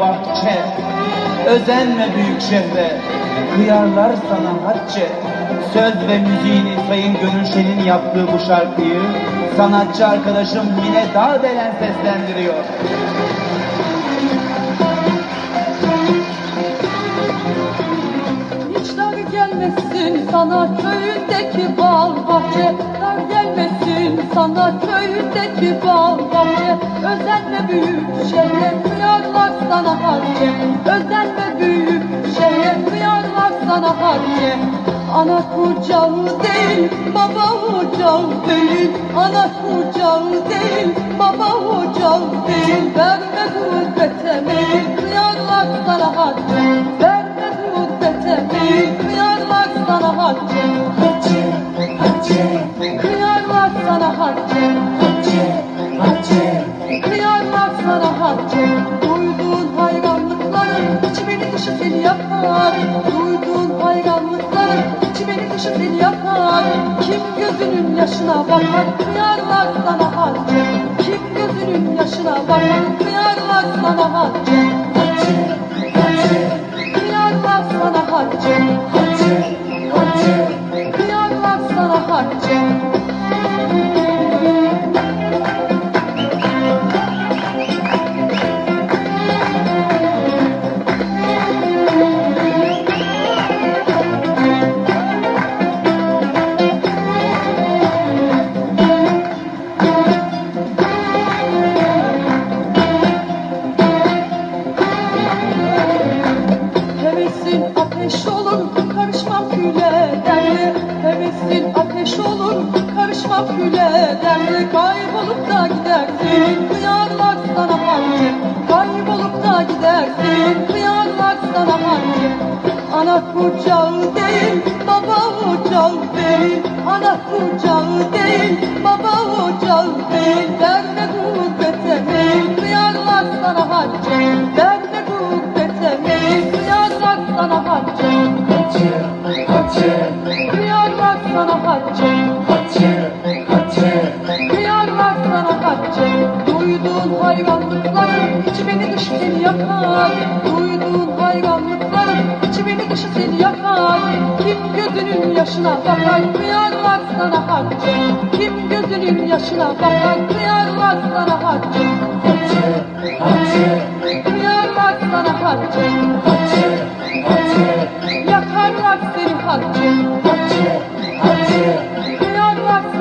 bahçe. Özenme büyük şehre. Kıyarlar sana hacce. Söz ve müziğini Sayın Gönül Şen'in yaptığı bu şarkıyı Sanatçı arkadaşım Mine Dağdelen seslendiriyor. Hiç dar gelmesin sana köyündeki bağ bahçe. Dar gelmesin sana köyündeki bağ bahçe Özenme büyük şehre kıyarlar sana harce Özenme büyük şehre kıyarlar sana harce Ana kucağı değil, baba ocağı değil. Ana kucağı değil, baba ocağı değil. Verme gurbete meyil, kıyarlar sana harce Verme gurbete meyil, kıyarlar sana harce hayranlıkların içi beni dışı seni yakar. Duyduğun hayranlıkların içi beni dışı seni yakar. Kim gözünün yaşına bakar Kıyarlar sana harce Kim gözünün yaşına bakar Kıyarlar sana harce Hacı, hacı, Kıyarlar sana harce hacı, hacı. Kıyarlar sana harce Hevesin ateş olur, karışmam küle derdi. Hevesin ateş olur, karışmam küle derdi. Kaybolup da gidersin, kıyarlar sana harcı. Kaybolup da gidersin, kıyarlar sana harcı. Ana kucağı değil, baba ocağı değil. Ana kucağı değil, baba ocağı değil. Derme gurbete meyil, kıyarlar sana harcı. Derme gurbete sana harcı. Hacı, hacı, Kıyarlar sana harcı. hacı, hacı. Kıyarlar sana harcı. Duyduğun hayranlıkların içi beni dışı seni yakar. Duyduğun hayranlıkların içi beni dışı seni yakar. Kim gözünün yaşına bakar kıyarlar sana harcı. Kim gözünün yaşına bakar kıyarlar sana harcı. Hacı, hacı, Kıyarlar sana harcı.